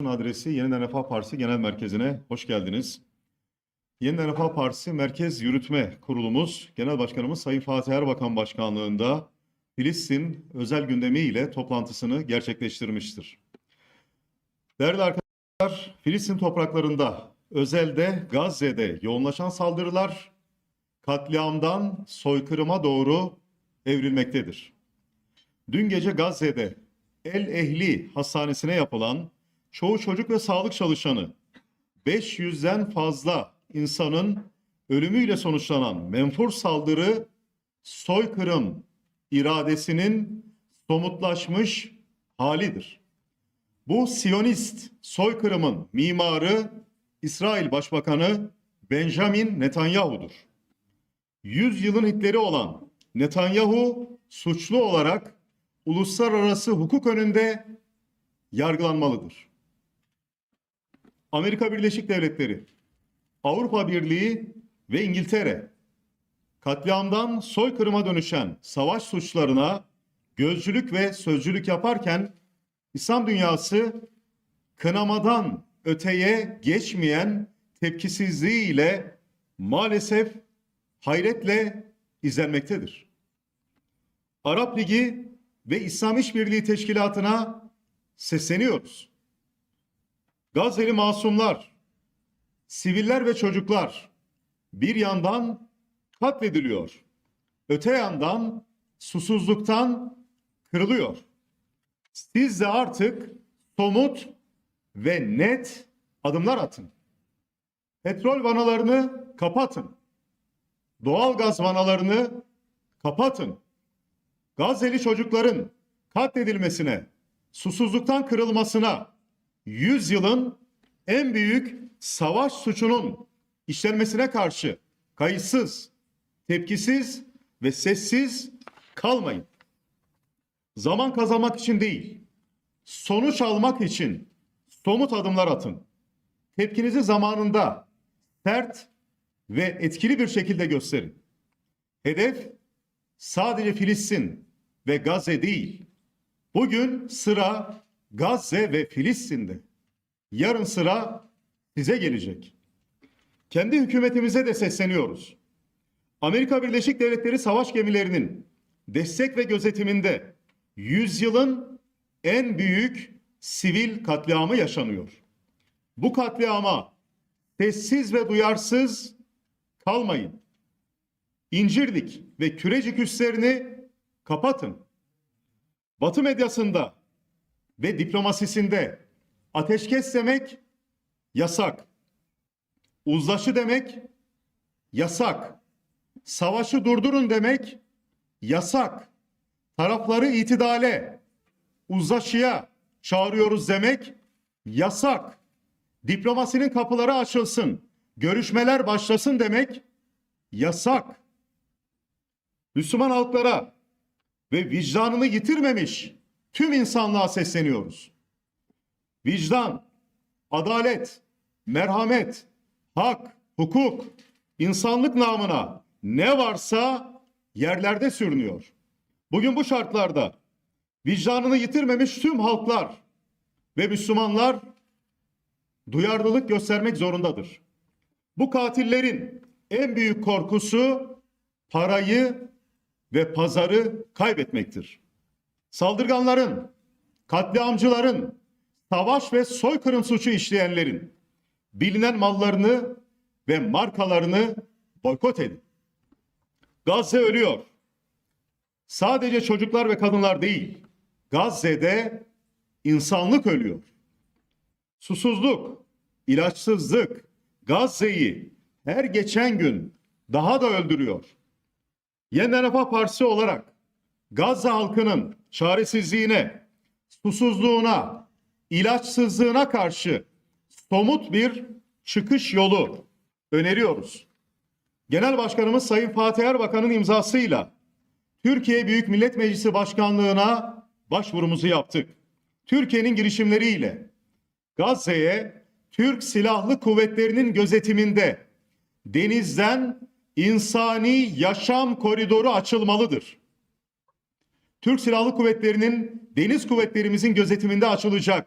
adresi Yeniden Refah Partisi Genel Merkezi'ne hoş geldiniz. Yeniden Refah Partisi Merkez Yürütme Kurulumuz Genel Başkanımız Sayın Fatih Erbakan Başkanlığında Filistin özel gündemi ile toplantısını gerçekleştirmiştir. Değerli arkadaşlar, Filistin topraklarında özelde Gazze'de yoğunlaşan saldırılar katliamdan soykırıma doğru evrilmektedir. Dün gece Gazze'de El Ehli Hastanesi'ne yapılan çoğu çocuk ve sağlık çalışanı 500'den fazla insanın ölümüyle sonuçlanan menfur saldırı soykırım iradesinin somutlaşmış halidir. Bu Siyonist soykırımın mimarı İsrail Başbakanı Benjamin Netanyahu'dur. Yüzyılın Hitleri olan Netanyahu suçlu olarak uluslararası hukuk önünde yargılanmalıdır. Amerika Birleşik Devletleri, Avrupa Birliği ve İngiltere katliamdan soykırıma dönüşen savaş suçlarına gözcülük ve sözcülük yaparken İslam dünyası kınamadan öteye geçmeyen tepkisizliğiyle maalesef hayretle izlenmektedir. Arap Ligi ve İslam İşbirliği Teşkilatı'na sesleniyoruz. Gazze'li masumlar, siviller ve çocuklar bir yandan katlediliyor. Öte yandan susuzluktan kırılıyor. Siz de artık somut ve net adımlar atın. Petrol vanalarını kapatın. Doğal gaz vanalarını kapatın. Gazze'li çocukların katledilmesine, susuzluktan kırılmasına 100 yılın en büyük savaş suçunun işlenmesine karşı kayıtsız, tepkisiz ve sessiz kalmayın. Zaman kazanmak için değil, sonuç almak için somut adımlar atın. Tepkinizi zamanında sert ve etkili bir şekilde gösterin. Hedef sadece Filistin ve Gazze değil. Bugün sıra Gazze ve Filistin'de. Yarın sıra size gelecek. Kendi hükümetimize de sesleniyoruz. Amerika Birleşik Devletleri savaş gemilerinin destek ve gözetiminde yüzyılın en büyük sivil katliamı yaşanıyor. Bu katliama sessiz ve duyarsız kalmayın. İncirlik ve Kürecik üslerini kapatın. Batı medyasında ve diplomasisinde ateşkes demek yasak. Uzlaşı demek yasak. Savaşı durdurun demek yasak. Tarafları itidale, uzlaşıya çağırıyoruz demek yasak. Diplomasinin kapıları açılsın, görüşmeler başlasın demek yasak. Müslüman halklara ve vicdanını yitirmemiş tüm insanlığa sesleniyoruz. Vicdan, adalet, merhamet, hak, hukuk, insanlık namına ne varsa yerlerde sürünüyor. Bugün bu şartlarda vicdanını yitirmemiş tüm halklar ve Müslümanlar duyarlılık göstermek zorundadır. Bu katillerin en büyük korkusu parayı ve pazarı kaybetmektir. Saldırganların, katliamcıların, savaş ve soykırım suçu işleyenlerin bilinen mallarını ve markalarını boykot edin. Gazze ölüyor. Sadece çocuklar ve kadınlar değil, Gazze'de insanlık ölüyor. Susuzluk, ilaçsızlık Gazze'yi her geçen gün daha da öldürüyor. Yeniden Refah Partisi olarak Gazze halkının çaresizliğine, susuzluğuna, ilaçsızlığına karşı somut bir çıkış yolu öneriyoruz. Genel Başkanımız Sayın Fatih Erbakan'ın imzasıyla Türkiye Büyük Millet Meclisi Başkanlığına başvurumuzu yaptık. Türkiye'nin girişimleriyle Gazze'ye Türk Silahlı Kuvvetleri'nin gözetiminde denizden insani yaşam koridoru açılmalıdır. Türk Silahlı Kuvvetleri'nin deniz kuvvetlerimizin gözetiminde açılacak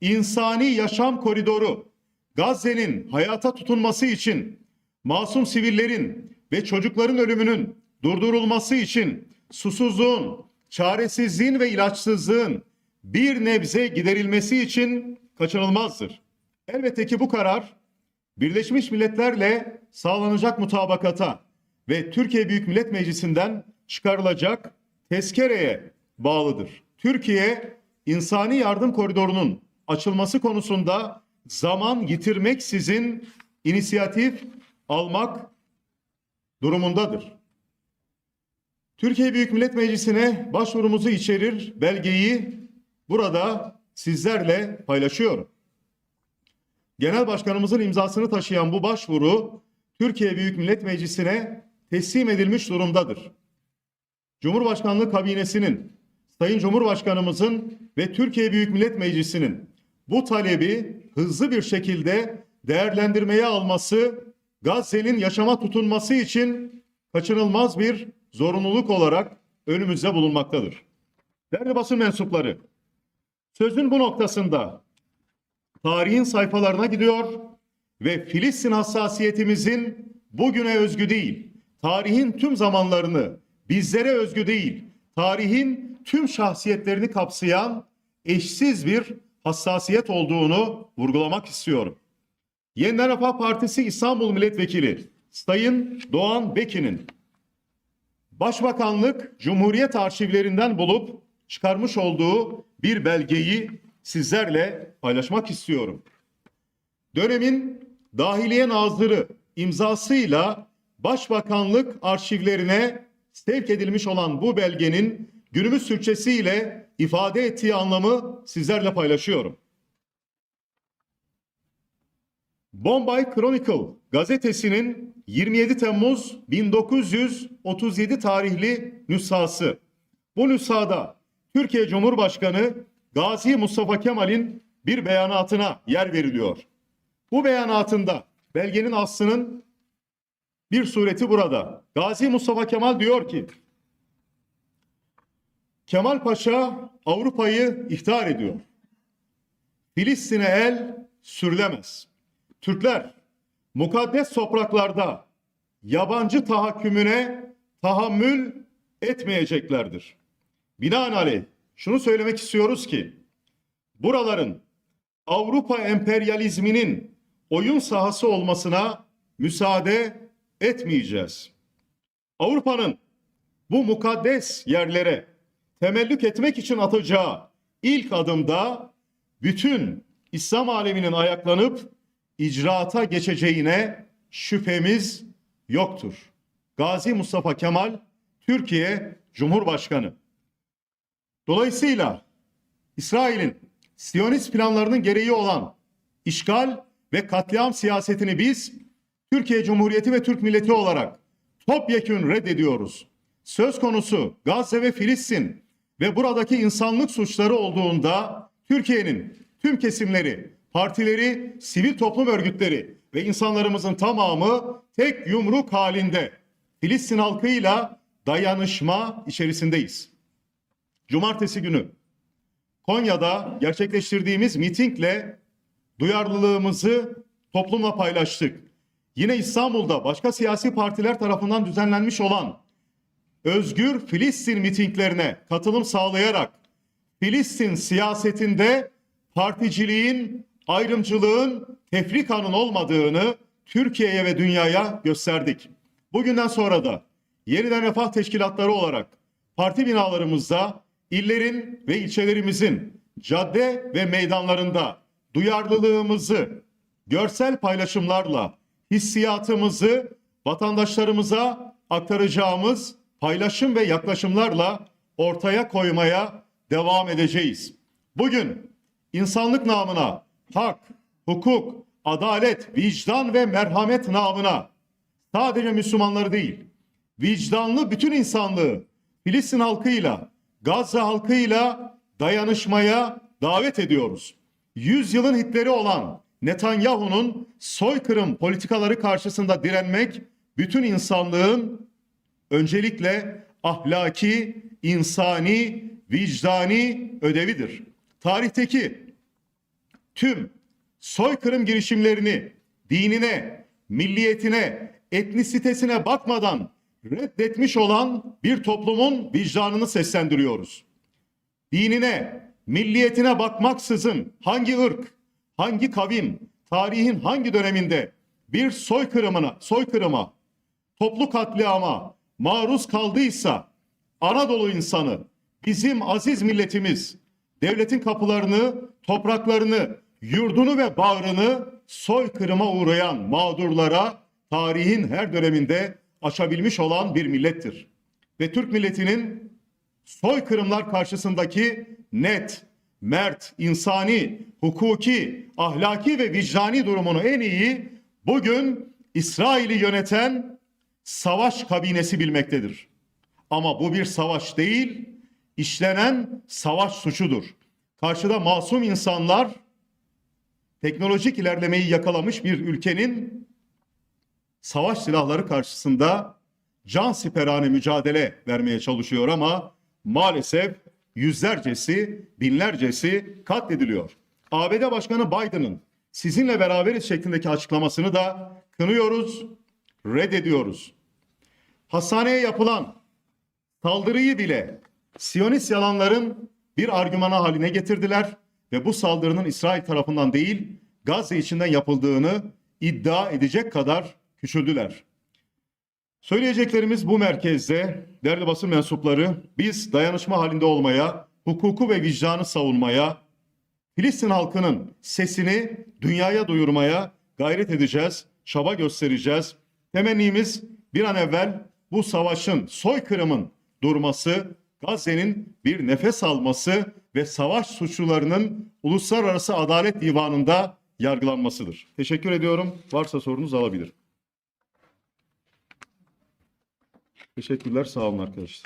insani yaşam koridoru Gazze'nin hayata tutunması için masum sivillerin ve çocukların ölümünün durdurulması için susuzluğun, çaresizliğin ve ilaçsızlığın bir nebze giderilmesi için kaçınılmazdır. Elbette ki bu karar Birleşmiş Milletler'le sağlanacak mutabakata ve Türkiye Büyük Millet Meclisi'nden çıkarılacak tezkereye bağlıdır. Türkiye insani yardım koridorunun açılması konusunda zaman yitirmeksizin inisiyatif almak durumundadır. Türkiye Büyük Millet Meclisi'ne başvurumuzu içerir belgeyi burada sizlerle paylaşıyorum. Genel Başkanımızın imzasını taşıyan bu başvuru Türkiye Büyük Millet Meclisi'ne teslim edilmiş durumdadır. Cumhurbaşkanlığı kabinesinin, Sayın Cumhurbaşkanımızın ve Türkiye Büyük Millet Meclisi'nin bu talebi hızlı bir şekilde değerlendirmeye alması Gazze'nin yaşama tutunması için kaçınılmaz bir zorunluluk olarak önümüzde bulunmaktadır. Değerli basın mensupları, sözün bu noktasında tarihin sayfalarına gidiyor ve Filistin hassasiyetimizin bugüne özgü değil, tarihin tüm zamanlarını bizlere özgü değil, tarihin tüm şahsiyetlerini kapsayan eşsiz bir hassasiyet olduğunu vurgulamak istiyorum. Yeniden Refah Partisi İstanbul Milletvekili Sayın Doğan Bekin'in Başbakanlık Cumhuriyet arşivlerinden bulup çıkarmış olduğu bir belgeyi sizlerle paylaşmak istiyorum. Dönemin Dahiliye Nazırı imzasıyla Başbakanlık arşivlerine sevk edilmiş olan bu belgenin günümüz Türkçesiyle ifade ettiği anlamı sizlerle paylaşıyorum. Bombay Chronicle gazetesinin 27 Temmuz 1937 tarihli nüshası. Bu nüshada Türkiye Cumhurbaşkanı Gazi Mustafa Kemal'in bir beyanatına yer veriliyor. Bu beyanatında belgenin aslının bir sureti burada. Gazi Mustafa Kemal diyor ki Kemal Paşa Avrupa'yı ihtar ediyor. Filistin'e el sürülemez. Türkler mukaddes topraklarda yabancı tahakkümüne tahammül etmeyeceklerdir. Binaenaleyh şunu söylemek istiyoruz ki buraların Avrupa emperyalizminin oyun sahası olmasına müsaade etmeyeceğiz. Avrupa'nın bu mukaddes yerlere temellük etmek için atacağı ilk adımda bütün İslam aleminin ayaklanıp icraata geçeceğine şüphemiz yoktur. Gazi Mustafa Kemal Türkiye Cumhurbaşkanı. Dolayısıyla İsrail'in Siyonist planlarının gereği olan işgal ve katliam siyasetini biz Türkiye Cumhuriyeti ve Türk milleti olarak topyekün reddediyoruz. Söz konusu Gazze ve Filistin ve buradaki insanlık suçları olduğunda Türkiye'nin tüm kesimleri, partileri, sivil toplum örgütleri ve insanlarımızın tamamı tek yumruk halinde Filistin halkıyla dayanışma içerisindeyiz. Cumartesi günü Konya'da gerçekleştirdiğimiz mitingle duyarlılığımızı toplumla paylaştık. Yine İstanbul'da başka siyasi partiler tarafından düzenlenmiş olan Özgür Filistin mitinglerine katılım sağlayarak Filistin siyasetinde particiliğin, ayrımcılığın, tefrikanın olmadığını Türkiye'ye ve dünyaya gösterdik. Bugünden sonra da yeniden refah teşkilatları olarak parti binalarımızda illerin ve ilçelerimizin cadde ve meydanlarında duyarlılığımızı görsel paylaşımlarla hissiyatımızı vatandaşlarımıza aktaracağımız paylaşım ve yaklaşımlarla ortaya koymaya devam edeceğiz. Bugün insanlık namına hak, hukuk, adalet, vicdan ve merhamet namına sadece Müslümanları değil, vicdanlı bütün insanlığı Filistin halkıyla, Gazze halkıyla dayanışmaya davet ediyoruz. Yüzyılın hitleri olan Netanyahu'nun soykırım politikaları karşısında direnmek bütün insanlığın öncelikle ahlaki, insani, vicdani ödevidir. Tarihteki tüm soykırım girişimlerini dinine, milliyetine, etnisitesine bakmadan reddetmiş olan bir toplumun vicdanını seslendiriyoruz. Dinine, milliyetine bakmaksızın hangi ırk, hangi kavim, tarihin hangi döneminde bir soykırımına, soykırıma, toplu katliama maruz kaldıysa Anadolu insanı, bizim aziz milletimiz devletin kapılarını, topraklarını, yurdunu ve bağrını soykırıma uğrayan mağdurlara tarihin her döneminde açabilmiş olan bir millettir. Ve Türk milletinin soykırımlar karşısındaki net, mert, insani, hukuki, ahlaki ve vicdani durumunu en iyi bugün İsrail'i yöneten savaş kabinesi bilmektedir. Ama bu bir savaş değil, işlenen savaş suçudur. Karşıda masum insanlar teknolojik ilerlemeyi yakalamış bir ülkenin savaş silahları karşısında can siperhane mücadele vermeye çalışıyor ama maalesef yüzlercesi, binlercesi katlediliyor. ABD Başkanı Biden'ın sizinle beraberiz şeklindeki açıklamasını da kınıyoruz, reddediyoruz. Hastaneye yapılan saldırıyı bile Siyonist yalanların bir argümanı haline getirdiler ve bu saldırının İsrail tarafından değil Gazze içinden yapıldığını iddia edecek kadar küçüldüler. Söyleyeceklerimiz bu merkezde değerli basın mensupları biz dayanışma halinde olmaya, hukuku ve vicdanı savunmaya, Filistin halkının sesini dünyaya duyurmaya gayret edeceğiz, çaba göstereceğiz. Temennimiz bir an evvel bu savaşın, soykırımın durması, Gazze'nin bir nefes alması ve savaş suçlularının Uluslararası Adalet Divanı'nda yargılanmasıdır. Teşekkür ediyorum. Varsa sorunuz alabilirim. Teşekkürler. Sağ olun arkadaşlar.